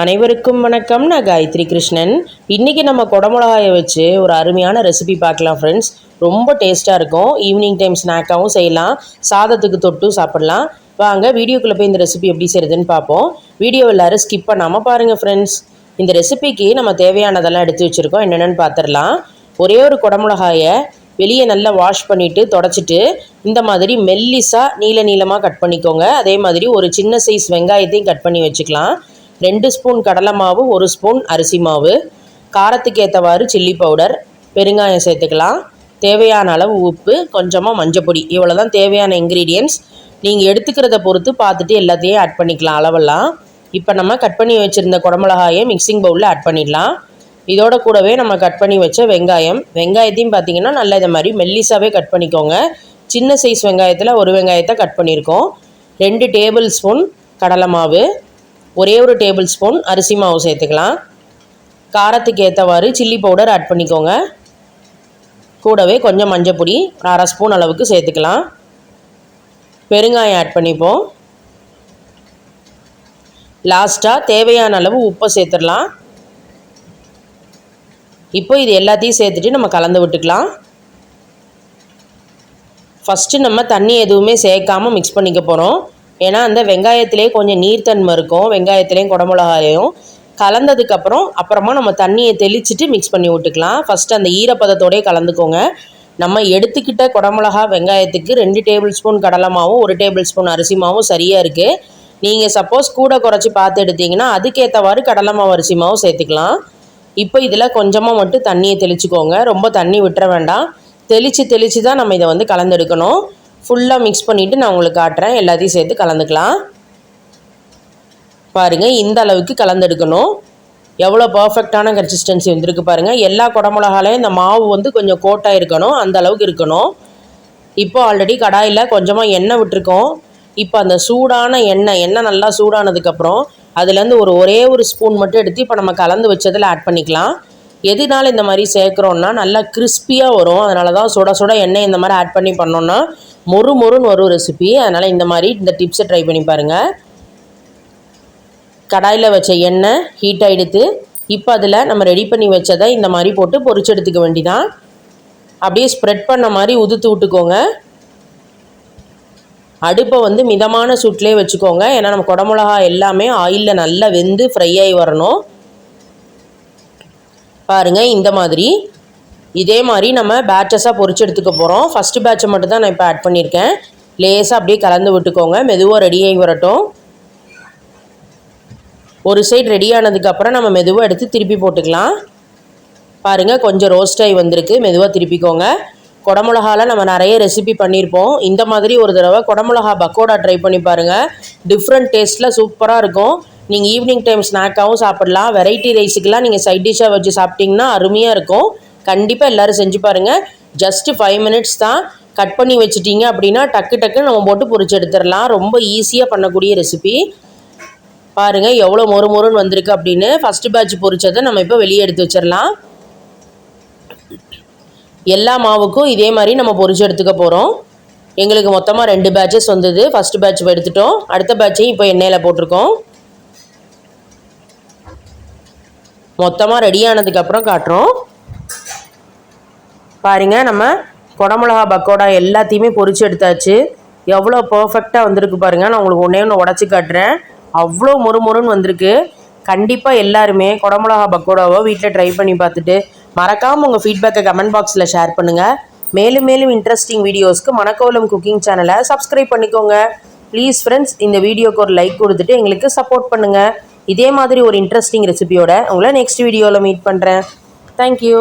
அனைவருக்கும் வணக்கம். நான் காயத்ரி கிருஷ்ணன். இன்றைக்கி நம்ம குடமிளகாயை வச்சு ஒரு அருமையான ரெசிபி பார்க்கலாம் ஃப்ரெண்ட்ஸ் ரொம்ப டேஸ்ட்டாக இருக்கும். ஈவினிங் டைம் ஸ்நாக்காகவும் செய்யலாம். சாதத்துக்கு தொட்டும் சாப்பிட்லாம். வாங்க வீடியோக்குள்ளே போய் இந்த ரெசிபி எப்படி செய்கிறதுன்னு பார்ப்போம். வீடியோ எல்லோரும் ஸ்கிப் பண்ணாமல் பாருங்கள் ஃப்ரெண்ட்ஸ் இந்த ரெசிபிக்கு நம்ம தேவையானதெல்லாம் எடுத்து வச்சுருக்கோம். என்னென்னு பார்த்துடலாம். ஒரே ஒரு குடமிளகாயை வெளியே நல்லா வாஷ் பண்ணிவிட்டு தொடச்சிட்டு இந்த மாதிரி மெல்லிஸாக நீல நீளமாக கட் பண்ணிக்கோங்க. அதே மாதிரி ஒரு சின்ன சைஸ் வெங்காயத்தையும் கட் பண்ணி வச்சுக்கலாம். ரெண்டு ஸ்பூன் கடலை மாவு ஒரு ஸ்பூன் அரிசி மாவு. காரத்துக்கு ஏற்றவாறு சில்லி பவுடர் பெருங்காயம் சேர்த்துக்கலாம். தேவையான அளவு உப்பு கொஞ்சமாக மஞ்சப்பொடி இவ்வளோ தான் தேவையான இன்க்ரீடியன்ஸ் நீங்கள் எடுத்துக்கிறத பொறுத்து பார்த்துட்டு எல்லாத்தையும் ஆட் பண்ணிக்கலாம் அளவெல்லாம். இப்போ நம்ம கட் பண்ணி வச்சுருந்த குடமிளகாயை மிக்சிங் பவுலில் ஆட் பண்ணிடலாம். இதோட கூடவே நம்ம கட் பண்ணி வச்ச வெங்காயம். வெங்காயத்தையும் பார்த்தீங்கன்னா நல்லா இதை மாதிரி மெல்லிஸாகவே கட் பண்ணிக்கோங்க. சின்ன சைஸ் வெங்காயத்தில் ஒரு வெங்காயத்தை கட் பண்ணியிருக்கோம். ரெண்டு டேபிள் ஸ்பூன் கடலை மாவு. ஒரே ஒரு டேபிள் ஸ்பூன் அரிசி மாவு சேர்த்துக்கலாம். காரத்துக்கு ஏற்றவாறு சில்லி பவுடர் ஆட் பண்ணிக்கோங்க. கூடவே கொஞ்சம் மஞ்சப்பொடி அரை ஸ்பூன் அளவுக்கு சேர்த்துக்கலாம். பெருங்காயம் ஆட் பண்ணிப்போம். லாஸ்ட்டாக தேவையான அளவு உப்பை சேர்த்துடலாம். இப்போ இது எல்லாத்தையும் சேர்த்துட்டு நம்ம கலந்து விட்டுக்கலாம். ஃபஸ்ட்டு நம்ம தண்ணி எதுவுமே சேர்க்காமல் மிக்ஸ் பண்ணிக்க போகிறோம் ஏன்னா அந்த வெங்காயத்திலே கொஞ்சம் நீர்த்தன்மை இருக்கும் வெங்காயத்துலேயும் குடமிளகாயும் கலந்ததுக்கப்புறம் அப்புறமா நம்ம தண்ணியை தெளிச்சுட்டு மிக்ஸ் பண்ணி விட்டுக்கலாம். ஃபஸ்ட்டு அந்த ஈரப்பதத்தோடய கலந்துக்கோங்க. நம்ம எடுத்துக்கிட்ட குடமிளகா வெங்காயத்துக்கு ரெண்டு டேபிள் ஸ்பூன் கடலை மாவும் ஒரு டேபிள் ஸ்பூன் அரிசி மாவும் சரியாக இருக்குது நீங்கள் சப்போஸ் கூட குறைச்சி பார்த்து எடுத்தீங்கன்னா அதுக்கேற்றவாறு கடலை மாவு அரிசி மாவும் சேர்த்துக்கலாம். இப்போ இதில் கொஞ்சமாக மட்டும் தண்ணியை தெளிச்சுக்கோங்க. ரொம்ப தண்ணி விட்டுற வேண்டாம். தெளித்து தெளித்து தான் நம்ம இதை வந்து கலந்தெடுக்கணும். ஃபுல்லாக மிக்ஸ் பண்ணிவிட்டு நான் உங்களுக்கு காட்டுறேன். எல்லாத்தையும் சேர்த்து கலந்துக்கலாம். பாருங்கள் இந்த அளவுக்கு கலந்தெடுக்கணும். எவ்வளோ பர்ஃபெக்டான கன்சிஸ்டன்சி வந்துருக்கு பாருங்கள் எல்லா குடமிளகாலையும் இந்த மாவு வந்து கொஞ்சம் கோட்டாக இருக்கணும். அந்த அளவுக்கு இருக்கணும். இப்போ ஆல்ரெடி கடாயில் கொஞ்சமாக எண்ணெய் விட்டுருக்கோம். இப்போ அந்த சூடான எண்ணெய் எண்ணெய் நல்லா சூடானதுக்கப்புறம் அதுலேருந்து ஒரு ஒரே ஒரு ஸ்பூன் மட்டும் எடுத்து இப்போ நம்ம கலந்து வச்சதில் ஆட் பண்ணிக்கலாம். எதுனால இந்த மாதிரி சேர்க்குறோன்னா நல்லா கிறிஸ்பியாக வரும். அதனால தான் சுட சுட எண்ணெய் இந்த மாதிரி ஆட் பண்ணி பண்ணோன்னா மொறு மொறுன்னு வரும் ரெசிபி அதனால் இந்த மாதிரி இந்த டிப்ஸை ட்ரை பண்ணி பாருங்கள் கடாயில் வச்ச எண்ணெய் ஹீட் ஆகிடுத்து இப்போ அதில் நம்ம ரெடி பண்ணி வச்சதை இந்த மாதிரி போட்டு பொறிச்சு எடுத்துக்க வேண்டிதான். அப்படியே ஸ்ப்ரெட் பண்ண மாதிரி உதுத்து விட்டுக்கோங்க. அடுப்பை வந்து மிதமான சூட்லேயே வச்சுக்கோங்க. ஏன்னா நம்ம குடமிளகா எல்லாமே ஆயிலில் நல்லா வெந்து ஃப்ரை ஆகி வரணும். பாருங்கள் இந்த மாதிரி. இதே மாதிரி நம்ம பேட்சஸாக பொறிச்சு எடுத்துக்க போகிறோம் ஃபஸ்ட்டு பேட்சை மட்டும் தான் நான் இப்போ ஆட் பண்ணியிருக்கேன் லேஸாக அப்படியே கலந்து விட்டுக்கோங்க. மெதுவாக ரெடியாகி வரட்டும். ஒரு சைடு ரெடி ஆனதுக்கப்புறம் நம்ம மெதுவாக எடுத்து திருப்பி போட்டுக்கலாம். பாருங்கள் கொஞ்சம் ரோஸ்டாகி வந்திருக்கு. மெதுவாக திருப்பிக்கோங்க. குடமிளகாவில் நம்ம நிறைய ரெசிபி பண்ணியிருப்போம். இந்த மாதிரி ஒரு தடவை குடமிளகா பக்கோடா ட்ரை பண்ணி பாருங்கள் டிஃப்ரெண்ட் டேஸ்ட்டில் சூப்பராக இருக்கும். நீங்கள் ஈவினிங் டைம் ஸ்நாக்காகவும் சாப்பிட்லாம். வெரைட்டி ரைஸுக்கெலாம் நீங்கள் சைட் டிஷ்ஷாக வச்சு சாப்பிட்டிங்கன்னா அருமையாக இருக்கும். கண்டிப்பாக எல்லோரும் செஞ்சு பாருங்கள் ஜஸ்ட்டு ஃபைவ் மினிட்ஸ் தான் கட் பண்ணி வச்சுட்டிங்க அப்படின்னா டக்கு டக்குன்னு நம்ம போட்டு பொறிச்சு எடுத்துடலாம். ரொம்ப ஈஸியாக பண்ணக்கூடிய ரெசிபி பாருங்கள் எவ்வளோ மொறு மொறுன்னு வந்திருக்கு அப்படின்னு. ஃபஸ்ட்டு பேட்ச் பொறிச்சதை நம்ம இப்போ வெளியே எடுத்து வச்சிடலாம். எல்லா மாவுக்கும் இதே மாதிரி நம்ம பொறிச்சு எடுத்துக்க போகிறோம் எங்களுக்கு மொத்தமாக ரெண்டு பேட்சஸ் வந்தது. ஃபஸ்ட்டு பேட்ச் எடுத்துட்டோம். அடுத்த பேட்சையும் இப்போ எண்ணெயில் போட்டிருக்கோம். மொத்தமாக ரெடி ஆனதுக்கப்புறம் காட்டுறோம். பாருங்கள் நம்ம குடமிளகா பக்கோடா எல்லாத்தையுமே பொறிச்சு எடுத்தாச்சு. எவ்வளோ பர்ஃபெக்டாக வந்திருக்கு பாருங்கள் நான் உங்களுக்கு ஒன்றே ஒன்று உடச்சி காட்டுறேன். அவ்வளோ மொறுமொறுன்னு வந்திருக்கு. கண்டிப்பாக எல்லாருமே குடமிளகா பக்கோடாவோ வீட்டில் ட்ரை பண்ணி பார்த்துட்டு மறக்காமல் உங்கள் ஃபீட்பேக்கை கமெண்ட் பாக்ஸில் ஷேர் பண்ணுங்கள் மேலும் மேலும் இன்ட்ரெஸ்டிங் வீடியோஸ்க்கு மணக்கோலம் குக்கிங் சேனலை சப்ஸ்கிரைப் பண்ணிக்கோங்க. ப்ளீஸ் ஃப்ரெண்ட்ஸ் இந்த வீடியோக்கு ஒரு லைக் கொடுத்துட்டு எங்களுக்கு சப்போர்ட் பண்ணுங்கள் இதே மாதிரி ஒரு இன்ட்ரெஸ்டிங் ரெசிபியோட உங்களை நெக்ஸ்ட் வீடியோவில் மீட் பண்ணுறேன் தேங்க்யூ